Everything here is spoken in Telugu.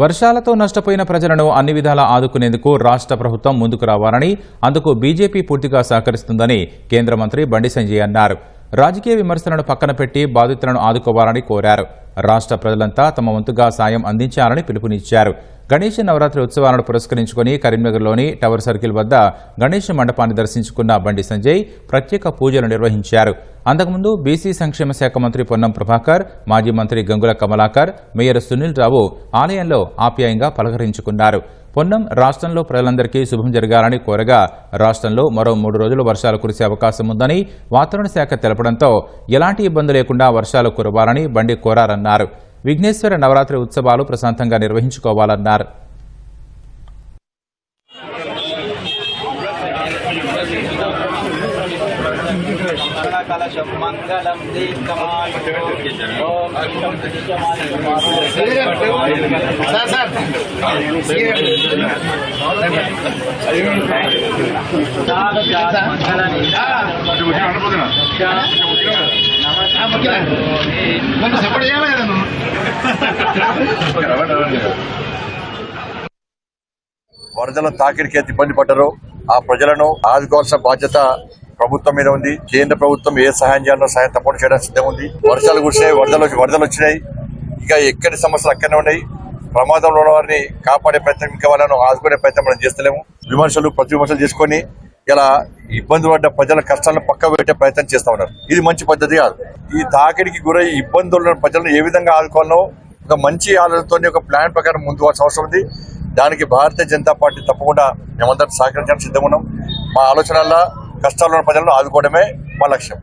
వర్షాలతో నష్టపోయిన ప్రజలను అన్ని విధాలా ఆదుకునేందుకు రాష్ట్ర ప్రభుత్వం ముందుకు రావాలని అందుకు బీజేపీ పూర్తిగా సహకరిస్తుందని కేంద్ర మంత్రి బండి సంజయ్ అన్నారు. రాజకీయ విమర్శలను పక్కన పెట్టి బాధితులను ఆదుకోవాలని కోరారు. రాష్ట్ర ప్రజలంతా తమ వంతుగా సాయం అందించాలని పిలుపునిచ్చారు. గణేష్ నవరాత్రి ఉత్సవాలను పురస్కరించుకుని కరీంనగర్లోని టవర్ సర్కిల్ వద్ద గణేష్ మండపాన్ని దర్శించుకున్న బండి సంజయ్ ప్రత్యేక పూజలు నిర్వహించారు. అంతకుముందు బీసీ సంక్షేమ శాఖ మంత్రి పొన్నం ప్రభాకర్ మాజీ మంత్రి గంగుల కమలాకర్ మేయర్ సునీల్ రావు ఆలయంలో ఆప్యాయంగా పలకరించుకున్నారు. పొన్నం రాష్ట్రంలో ప్రజలందరికీ శుభం జరగాలని కోరగా రాష్ట్రంలో మరో మూడు రోజులు వర్షాలు కురిసే అవకాశం ఉందని వాతావరణ శాఖ తెలపడంతో ఎలాంటి ఇబ్బంది లేకుండా వర్షాలు కురవాలని బండి కోరారన్నారు. విఘ్నేశ్వర నవరాత్రి ఉత్సవాలు ప్రశాంతంగా నిర్వహించుకోవాలన్నారు. కలశం మంగళం సపోర్ట్ వరదల తాకిడికి ఎంత ఇబ్బంది పడ్డారో ఆ ప్రజలను ఆదుకోవాల్సిన బాధ్యత ప్రభుత్వం మీద ఉంది. కేంద్ర ప్రభుత్వం ఏ సహాయం చేయాలో సహాయం తప్పకుండా చేయడానికి సిద్ధంగా ఉంది. వర్షాలు కురిసినాయి వరదలు వరదలు వచ్చినాయి. ఇంకా ఎక్కడి సమస్యలు అక్కడనే ఉన్నాయి. ప్రమాదంలో ఉన్న వారిని కాపాడే ప్రయత్నం ఇంకా వాళ్ళను ఆదుకునే ప్రయత్నం మనం చేస్తలేము. విమర్శలు ప్రతి విమర్శలు చేసుకొని ఇలా ఇబ్బంది పడ్డ ప్రజల కష్టాలను పక్క పెట్టే ప్రయత్నం చేస్తా ఉన్నారు. ఇది మంచి పద్ధతి కాదు. ఈ తాకిడికి గురై ఇబ్బందులు ప్రజలను ఏ విధంగా ఆదుకోవాలో ఒక మంచి ఆలోచనతో ఒక ప్లాన్ ప్రకారం ముందు అవసరం ఉంది. దానికి భారతీయ జనతా పార్టీ తప్పకుండా మేమందరం సహకరించడానికి సిద్ధంగా ఉన్నాం. మా ఆలోచనల్లో కష్టాల్లో ఉన్న ప్రజలను ఆదుకోవడమే మా లక్ష్యం.